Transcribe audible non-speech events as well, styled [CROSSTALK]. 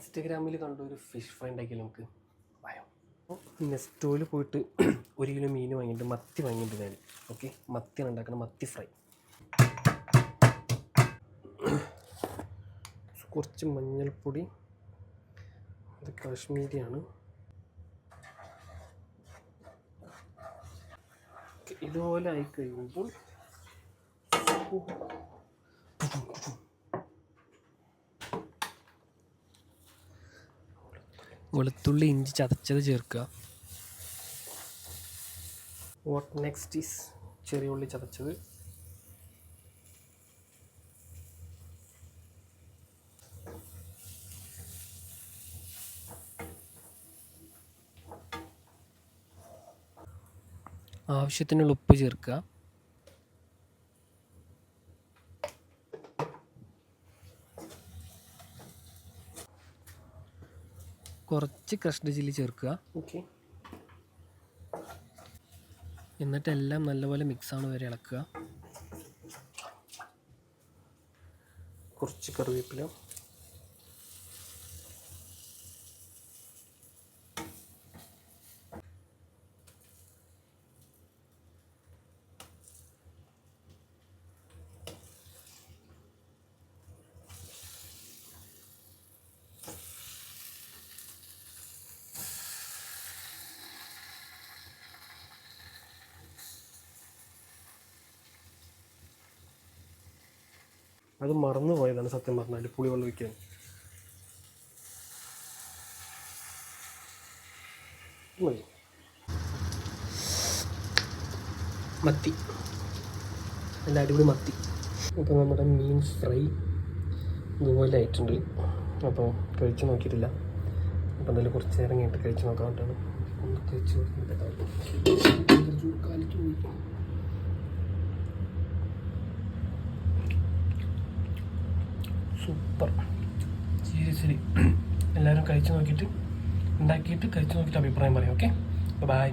ഇൻസ്റ്റഗ്രാമിൽ കണ്ട ഒരു ഫിഷ് ഫ്രൈ ഉണ്ടാക്കിയാൽ നമുക്ക്? ഭയം. നെസ്റ്റോയിൽ പോയിട്ട് ഒരു കിലോ മീൻ വാങ്ങിയിട്ട് മത്തി വാങ്ങിയിട്ട് ഞാൻ. ഓക്കെ മത്തിയാണ് ഉണ്ടാക്കുന്നത് മത്തി ഫ്രൈ കുറച്ച് മഞ്ഞൾപ്പൊടി ഇത് കാശ്മീരിയാണ്. ഇതുപോലെ ആയി കഴിയുമ്പോൾ വെളുത്തുള്ളി ഇഞ്ചി ചതച്ചത് ചേർക്കുക. വാട്ട് നെക്സ്റ്റ് ഈസ് ചെറിയ ഉള്ളി ചതച്ചത്. ആവശ്യത്തിനുള്ള ഉപ്പ് ചേർക്കുക. കുറച്ച് ക്രഷ്ഡ് ചില്ലി ചേർക്കുക. ഓക്കെ. എന്നിട്ട് എല്ലാം നല്ലപോലെ മിക്സ് ആവുന്ന വരെ ഇളക്കുക. കുറച്ച് കറിവേപ്പില. അത് മറന്നു പോയതാണ് സത്യം പറഞ്ഞാൽ പുളിവെള്ളം ഒഴിക്കാൻ. മതി. മത്തി. നല്ല അടിപൊളി മത്തി. അപ്പോൾ നമ്മുടെ മീൻ ഫ്രൈ ഇതുപോലെ ആയിട്ടുണ്ട്. അപ്പോൾ കഴിച്ച് നോക്കിയിട്ടില്ല. അപ്പോൾ എന്തായാലും കുറച്ച് നേരം കഴിഞ്ഞിട്ട് കഴിച്ച് നോക്കാൻ വേണ്ടിയാണ്. ഒന്ന് കഴിച്ച് നോക്കിയിട്ട് സൂപ്പർ ശരി ശരി. [CLEARS THROAT] എല്ലാവരും കഴിച്ച് നോക്കിയിട്ട് ഉണ്ടാക്കിയിട്ട് കഴിച്ച് നോക്കിയിട്ട് അഭിപ്രായം പറയാം ഓക്കെ? ബൈ